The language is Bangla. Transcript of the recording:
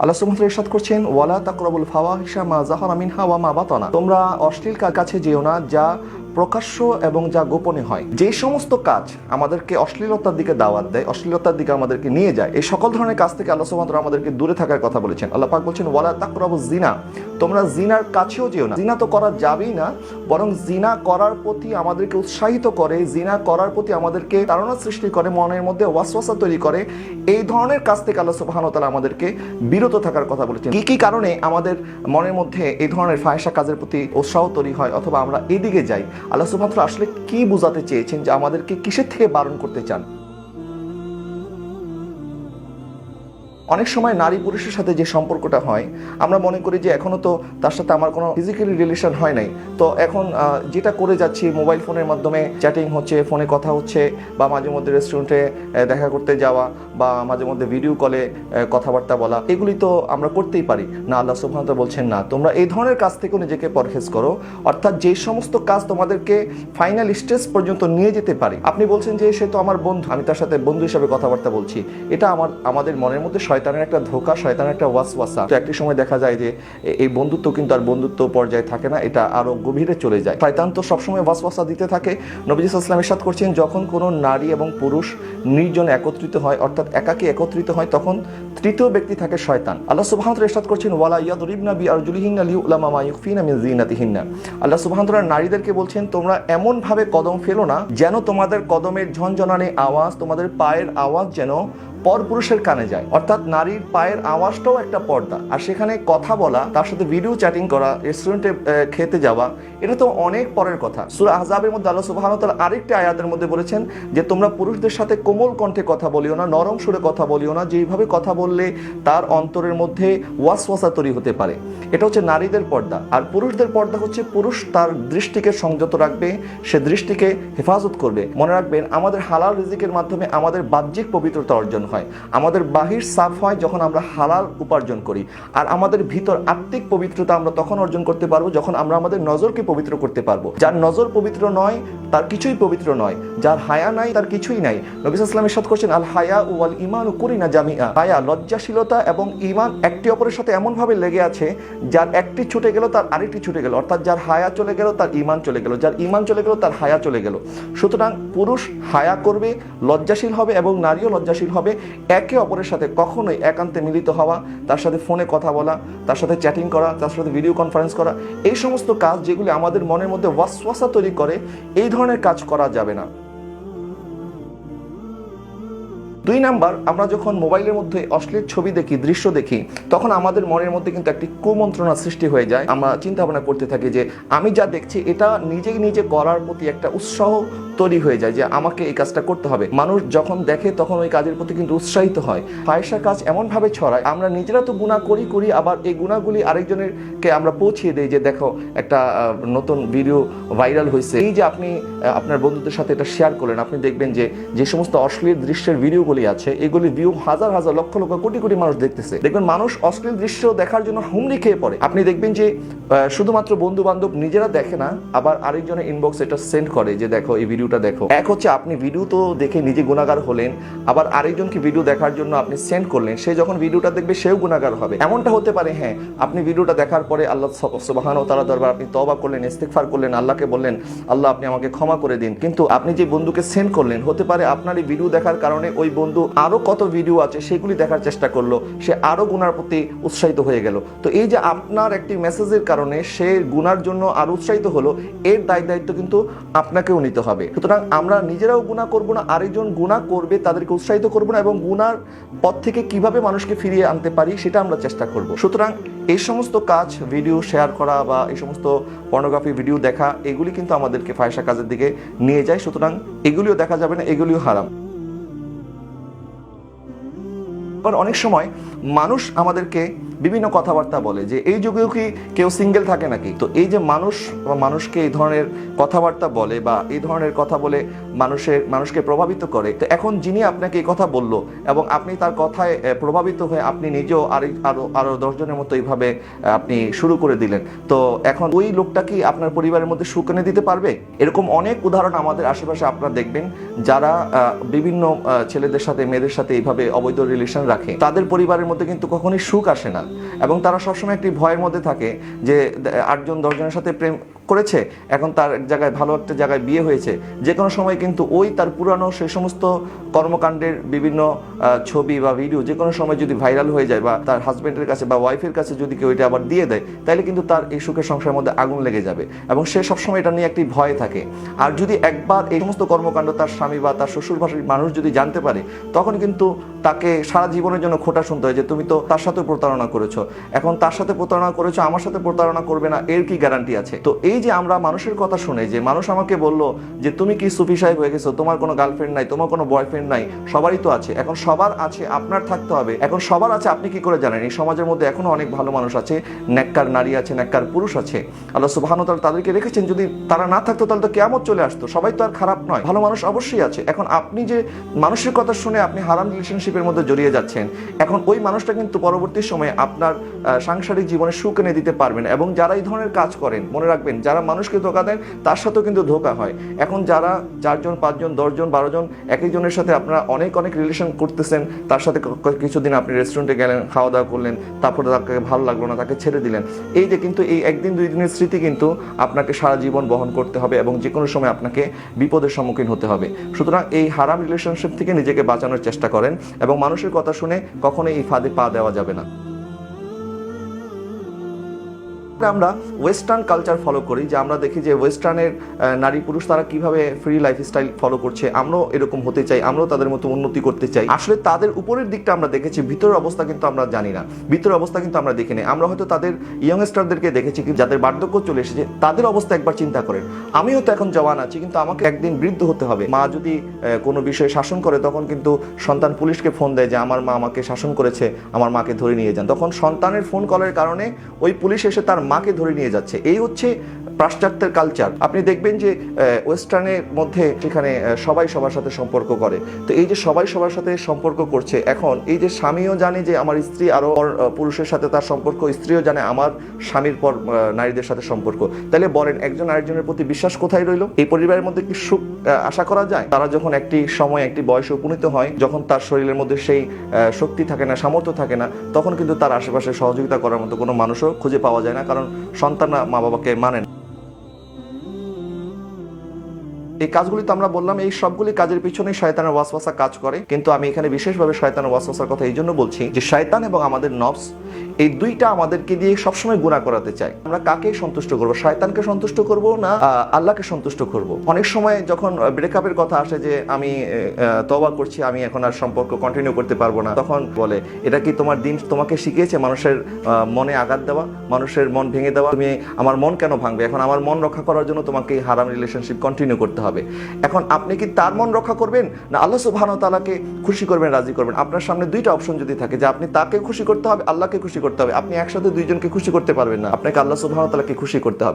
আল্লাহ সুবহানাহু ইরশাদ করছেন, ওয়ালা তাকরাবুল ফাওয়াহিশা মা যাহারা মিনহা ওয়া মা বাতানা। তোমরা অশ্লীল কাছে যেও না, যা প্রকাশ্য এবং যা গোপনে হয়। যে সমস্ত কাজ আমাদেরকে অশ্লীলতার দিকে দাওয়াত দেয়, অশ্লীলতার দিকে আমাদেরকে নিয়ে যায়, এই সকল ধরনের কাজ থেকে আল্লাহ সুবহানাহু আমাদেরকে দূরে থাকার কথা বলেছেন। আল্লাহ পাক বলছেন, ওয়ালা তাকরাবুল জিনা। তোমরা জিনার কাছেও যেও না। জিনা তো করা যাবেই না, বরং জিনা করার প্রতি আমাদেরকে উৎসাহিত করে, জিনা করার প্রতি আমাদেরকে তাড়না সৃষ্টি করে, মনের মধ্যে ওয়াসওয়াসা তৈরি করে। এই ধরনের কাজ থেকে আল্লাহ সুবহানাহু তাআলা আমাদেরকে বিরত থাকার কথা বলেছেন। কি কি কারণে আমাদের মনের মধ্যে এই ধরনের ফাহিশা কাজের প্রতি উৎসাহ তৈরি হয়, অথবা আমরা এদিকে যাই? আল্লাহ তাআলা আসলে কি বোঝাতে চেয়েছেন যে আমাদেরকে কিসের থেকে বারণ করতে চান? অনেক সময় নারী পুরুষের সাথে যে সম্পর্কটা হয়, আমরা মনে করি যে এখনও তো তার সাথে আমার কোনো ফিজিক্যালি রিলেশন হয় নাই। তো এখন যেটা করে যাচ্ছি মোবাইল ফোনের মাধ্যমে চ্যাটিং হচ্ছে ফোনে কথা হচ্ছে, বা মাঝে মধ্যে রেস্টুরেন্টে দেখা করতে যাওয়া, বা মাঝে মধ্যে ভিডিও কলে কথাবার্তা বলা, এগুলি তো আমরা করতেই পারি। না, আল্লাহ সুবহানাহু বলছেন না। তোমরা এই ধরনের কাজ থেকে নিজেকে পরহেজ করো। অর্থাৎ যে সমস্ত কাজ তোমাদেরকে ফাইনাল স্টেজ পর্যন্ত নিয়ে যেতে পারে। আপনি বলছেন যে সে তো আমার বন্ধু, আমি তার সাথে বন্ধু হিসাবে কথাবার্তা বলছি। এটা আমার, আমাদের মনের মধ্যে শয়তানের একটা ধোকা, শয়তানের একটা ওয়াসওয়াসা। তো একটি সময় দেখা যায় যে এই বন্ধুত্ব কিন্তু আর বন্ধুত্ব পর্যায়ে থাকে না, এটা আরও গভীরে চলে যায়। শয়তান তো সবসময় ওয়াসওয়াসা দিতে থাকে। নবী ইসলাম ইরশাদ করছেন, যখন কোনো নারী এবং পুরুষ নির্জন একত্রিত হয়, অর্থাৎ একাকী একত্রিত হয়, তখন তৃতীয় ব্যক্তি থাকে শয়তান। আল্লাহ তাআলা ইরশাদ করছেন, ওয়ালা ইয়াদরিবনা বিআরজুলিহিন্না লিউলামা মা ইউখফিনা মিন জিনাতিহিন্না আল্লাহ সুবহানাহু নারীদেরকে বলছেন, তোমরা এমন ভাবে কদম ফেলো না, যেন তোমাদের কদমের ঝনঝনানি আওয়াজ, তোমাদের পায়ের আওয়াজ যেন পরপুরুষের কানে যায়। অর্থাৎ নারীর পায়ের আওয়াজটাও একটা পর্দা। আর সেখানে কথা বলা, তার সাথে ভিডিও চ্যাটিং করা রেস্টুরেন্টে খেতে যাওয়া, এটা তো অনেক পরের কথা। সূরা আহজাবের মধ্যে আল্লাহ সুবহানাহু ওয়া আরেকটি আয়াতের মধ্যে বলেছেন যে, তোমরা পুরুষদের সাথে কোমল কণ্ঠে কথা বলিও না, নরম সুরে কথা বলিও না। যেইভাবে কথা বললে, তার অন্তরের মধ্যে ওয়াসওয়াসা তৈরি হতে পারে। এটা হচ্ছে নারীদের পর্দা। আর পুরুষদের পর্দা হচ্ছে, পুরুষ তার দৃষ্টিকে সংযত রাখবে, সে দৃষ্টিকে হেফাজত করবে। মনে রাখবেন, আমাদের হালাল রিজিকের মাধ্যমে আমাদের বাহ্যিক পবিত্রতা অর্জন হয়। আমাদের বাহির সাফ হয় যখন আমরা হালাল উপার্জন করি। আর আমাদের ভিতর আত্মিক পবিত্রতা আমরা তখন অর্জন করতে পারব যখন আমরা আমাদের নজরকে পবিত্র করতে পারব। যার নজর পবিত্র নয়, তার কিছুই পবিত্র নয়। যার হায়া নাই, তার কিছুই নাই। নবী সাল্লাম ইরশাদ করছেন, আল হায়া ওয়াল ইমান করি না জামিয়া হায়া, লজ্জাশীলতা এবং ইমান একটি অপরের সাথে এমনভাবে লেগে আছে, যার একটি ছুটে গেল, তার আরেকটি ছুটে গেল। অর্থাৎ যার হায়া চলে গেল, তার ইমান চলে গেল। যার ইমান চলে গেল, তার হায়া চলে গেল। সুতরাং পুরুষ হায়া করবে, লজ্জাশীল হবে এবং নারীও লজ্জাশীল হবে। একে অপরের সাথে কখনোই একান্তে মিলিত হওয়া, তার সাথে ফোনে কথা বলা, তার সাথে চ্যাটিং করা, তার সাথে ভিডিও কনফারেন্স করা, এই সমস্ত কাজ যেগুলি আমাদের মনের মধ্যে ওয়াসওয়াসা তৈরি করে, এই ধরনের কাজ করা যাবে না। দুই নাম্বার, আমরা যখন মোবাইলের মধ্যে অশ্লীল ছবি দেখি, দৃশ্য দেখি, তখন আমাদের মনের মধ্যে কিন্তু একটি কুমন্ত্রণা সৃষ্টি হয়ে যায়। আমরা চিন্তা ভাবনা করতে থাকি যে, আমি যা দেখছি, এটা নিজে নিজে করার প্রতি একটা উৎসাহ তৈরি হয়ে যায় যে, আমাকে এই কাজটা করতে হবে। মানুষ যখন দেখে, তখন ওই কাজের প্রতি কিন্তু উৎসাহিত হয়। ফায়সা কাজ এমনভাবে ছড়ায়, আমরা নিজেরা তো গুণা করি করি, আবার এই গুণাগুলি আরেকজনের কে আমরা পৌঁছিয়ে দেই যে, দেখো, একটা নতুন ভিডিও ভাইরাল হয়েছে এই যে আপনি আপনার বন্ধুদের সাথে এটা শেয়ার করলেন, আপনি দেখবেন যে যে সমস্ত অশ্লীল দৃশ্যের ভিডিওগুলি আছে এগুলি ভিউ হাজার হাজার লক্ষ লক্ষ কোটি কোটি মানুষ দেখতেছে। দেখবেন মানুষ অশ্লীল দৃশ্য দেখার জন্য হুমড়ি খেয়ে পড়ে। আপনি দেখবেন যে শুধুমাত্র বন্ধু বান্ধব নিজেরা দেখে না, আবার আরেকজনের ইনবক্স এটা সেন্ড করে যে, দেখো, এই ভিডিওটা দেখো। এক হচ্ছে আপনি ভিডিও তো দেখে নিজে গুণাগার হলেন, আবার আরেকজনকে ভিডিও দেখার জন্য আপনি সেন্ড করলেন, সে যখন ভিডিওটা দেখবে, সেও গুণাগার হবে। এমনটা হতে পারে হ্যাঁ আপনি ভিডিওটা দেখার পরে আল্লাহ সুবাহান ও তারা দরবার আপনি তবা করলেন ইস্তেকফার করলেন, আল্লাহকে বললেন, আল্লাহ, আপনি আমাকে ক্ষমা করে দিন। কিন্তু আপনি যে বন্ধুকে সেন্ড করলেন, হতে পারে আপনার এই ভিডিও দেখার কারণে ওই বন্ধু আরও কত ভিডিও আছে সেগুলি দেখার চেষ্টা করল। সে আরও গুনার প্রতি উৎসাহিত হয়ে গেল। তো এই যে আপনার একটি মেসেজের কারণে সে গুনার জন্য আর উৎসাহিত হলো, এর দায় দায়িত্ব কিন্তু আপনাকেও নিতে হবে। সুতরাং আমরা নিজেরাও গুণা করব না, আরেকজন গুণা করবে, তাদেরকে উৎসাহিত করব না এবং গুনার পথ থেকে কীভাবে মানুষকে ফিরিয়ে আনতে পারি সেটা আমরা চেষ্টা করব। সুতরাং এই সমস্ত কাজ ভিডিও শেয়ার করা বা এই সমস্ত পর্নোগ্রাফি ভিডিও দেখা, এগুলি কিন্তু আমাদেরকে ফায়সা কাজের দিকে নিয়ে যায়। সুতরাং এগুলিও দেখা যাবে না, এগুলিও হারাম। আবার অনেক সময় মানুষ আমাদেরকে বিভিন্ন কথাবার্তা বলে যে এই যুগেও কি কেউ সিঙ্গেল থাকে নাকি? তো এই যে মানুষ বা মানুষকে এই ধরনের কথাবার্তা বলে বা এই ধরনের কথা বলে মানুষের, মানুষকে প্রভাবিত করে, তো এখন যিনি আপনাকে এই কথা বলল এবং আপনি তার কথায় প্রভাবিত হয়ে আপনি নিজেও আরেক আরও আরও দশজনের মতো এইভাবে আপনি শুরু করে দিলেন। তো এখন ওই লোকটা কি আপনার পরিবারের মধ্যে সুখ এনে দিতে পারবে? এরকম অনেক উদাহরণ আমাদের আশেপাশে আপনারা দেখবেন যারা বিভিন্ন ছেলেদের সাথে, মেয়েদের সাথে এইভাবে অবৈধ রিলেশন রাখে। তাদের পরিবারের মধ্যে কিন্তু কখনোই সুখ আসে না। এবং তারা সবসময় একটি ভয়ের মধ্যে থাকে যে আটজন দশজনের সাথে প্রেম করেছে, এখন তার এক জায়গায় ভালো একটা জায়গায় বিয়ে হয়েছে। যে কোনো সময় কিন্তু ওই তার পুরানো সেই সমস্ত কর্মকাণ্ডের বিভিন্ন ছবি বা ভিডিও যে কোনো সময় যদি ভাইরাল হয়ে যায় বা তার হাজব্যান্ডের কাছে বা ওয়াইফের কাছে যদি কেউ এটা আবার দিয়ে দেয় তাহলে কিন্তু তার এই সুখের সংসারের মধ্যে আগুন লেগে যাবে এবং সে সবসময় এটা নিয়ে একটি ভয় থাকে। আর যদি একবার এই সমস্ত কর্মকাণ্ড তার স্বামী বা তার শ্বশুর ভাষীর মানুষ যদি জানতে পারে, তখন কিন্তু তাকে সারা জীবনের জন্য খোটা শুনতে হয় যে, তুমি তো তার সাথে প্রতারণা করেছ। এখন তার সাথে প্রতারণা করেছ, আমার সাথে প্রতারণা করবে না, এর কি গ্যারান্টি আছে? তো এই যে আমরা মানুষের কথা শুনে, যে মানুষ আমাকে বলল যে, তুমি কি সুফি সাহেব হয়ে গেছো? তোমার কোনো গার্লফ্রেন্ড নাই, তোমার কোনো বয়ফ্রেন্ড নাই, সবারই তো আছে। এখন সবার আছে, আপনার থাকতে হবে। এখন সবার আছে, আপনি কি করে জানেন? এই সমাজের মধ্যে এখনও অনেক ভালো মানুষ আছে, নেককার নারী আছে, নেককার পুরুষ আছে। আল্লাহ সুবাহান তাদেরকে রেখেছেন, যদি তারা না থাকতো, তাহলে তো কেমন চলে আসতো। সবাই তো আর খারাপ নয়। ভালো মানুষ অবশ্যই আছে। এখন আপনি যে মানুষের কথা শুনে আপনি হারাম রিলেশনশিপের মধ্যে জড়িয়ে যাচ্ছেন, এখন ওই মানুষটা কিন্তু পরবর্তী সময়ে আপনার সাংসারিক জীবনে সুখ এনে দিতে পারবেন এবং যারা এই ধরনের কাজ করেন, মনে রাখবেন যারা মানুষকে ধোকা দেন তার সাথেও কিন্তু ধোকা হয়। এখন যারা চারজন, পাঁচজন, দশজন বারো জন এক একজনের সাথে আপনারা অনেক অনেক রিলেশন করতেছেন, তার সাথে কিছুদিন আপনি রেস্টুরেন্টে গেলেন খাওয়া দাওয়া করলেন, তারপরে তাকে ভালো লাগল না, তাকে ছেড়ে দিলেন। এই যে কিন্তু এই একদিন, দুই দিনের স্মৃতি কিন্তু আপনাকে সারা জীবন বহন করতে হবে এবং যে কোনো সময় আপনাকে বিপদের সম্মুখীন হতে হবে। সুতরাং এই হারাম রিলেশনশিপ থেকে নিজেকে বাঁচানোর চেষ্টা করেন এবং মানুষের কথা শুনে কখনোই এই ফাঁদে পা দেওয়া যাবে না। আমরা ওয়েস্টার্ন কালচার ফলো করি, যে আমরা দেখি যে ওয়েস্টার্নের নারী পুরুষ তারা কীভাবে ফ্রি লাইফস্টাইল ফলো করছে, আমরাও এরকম হতে চাই, আমরাও তাদের মতো উন্নতি করতে চাই। আসলে তাদের উপরের দিকটা আমরা দেখেছি, ভিতরের অবস্থা কিন্তু আমরা জানি না। ভিতরের অবস্থা কিন্তু আমরা দেখিনি আমরা হয়তো তাদের ইয়ংস্টারদেরকে দেখেছি কি যাদের বার্ধক্য চলে এসেছে, তাদের অবস্থা একবার চিন্তা করেন। আমিও তো এখন জওয়ান আছি, কিন্তু আমাকে একদিন বৃদ্ধ হতে হবে। মা যদি কোনো বিষয়ে শাসন করে, তখন কিন্তু সন্তান পুলিশকে ফোন দেয় যে, আমার মা আমাকে শাসন করেছে, আমার মাকে ধরে নিয়ে যান। তখন সন্তানের ফোন কলের কারণে ওই পুলিশ এসে তার মাকে ধরে নিয়ে যাচ্ছে। এই হচ্ছে পাশ্চাত্যের কালচার আপনি দেখবেন যে ওয়েস্টার্নের মধ্যে সেখানে সবাই সবার সাথে সম্পর্ক করে। তো এই যে সবাই সবার সাথে সম্পর্ক করছে এখন এই যে স্বামীও জানে যে আমার স্ত্রী আরও পর, পুরুষের সাথে তার সম্পর্ক স্ত্রীও জানে আমার স্বামীর পর নারীদের সাথে সম্পর্ক। তাহলে বলেন একজন আরেকজনের প্রতি বিশ্বাস কোথায় রইল? এই পরিবারের মধ্যে কি সুখ আশা করা যায়? তারা যখন একটি সময় একটি বয়সে উপনীত হয় যখন তার শরীরের মধ্যে সেই শক্তি থাকে না সামর্থ্য থাকে না তখন কিন্তু তার আশেপাশে সহযোগিতা করার মতো কোনো মানুষও খুঁজে পাওয়া যায় না কারণ সন্তানরা মা বাবাকে মানেন এই কাজগুলি তো আমরা বললাম, এই সবগুলি কাজের পিছনে শয়তানের ওয়াসওয়াসা কাজ করে। কিন্তু আমি এখানে বিশেষভাবে শয়তানের ওয়াসওয়াসার কথা এই জন্য বলছি যে, শয়তান এবং আমাদের নফস এই দুইটা আমাদেরকে দিয়ে সবসময় গুণা করাতে চাই আমরা কাকে সন্তুষ্ট করব? শয়তানকে সন্তুষ্ট করব না আল্লাহকে সন্তুষ্ট করব? অনেক সময় যখন ব্রেকআপের কথা আসে যে, আমি তবা করছি, আমি এখন আর সম্পর্ক কন্টিনিউ করতে পারব না, তখন বলে, এটা কি তোমার দিন তোমাকে শিখিয়েছে মানুষের মনে আঘাত দেওয়া? মানুষের মন ভেঙে দেওয়া? তুমি আমার মন কেন ভাঙবে? এখন আমার মন রক্ষা করার জন্য তোমাকে এই হারাম রিলেশনশিপ কন্টিনিউ করতে হবে। এখন আপনি কি তার মন রক্ষা করবেন? না আল্লাহ সুবহানাহু ওয়া তাআলাকে খুশি করবেন, রাজি করবেন? আপনার সামনে দুইটা অপশন যদি থাকে, যে আপনি তাকে খুশি করতে হবে, আল্লাহকে খুশি করতে হবে। আপনি একসাথে দুইজনকে খুশি করতে পারবেন না। আপনাকে আল্লাহ সুবাহতালাকে খুশি করতে হবে।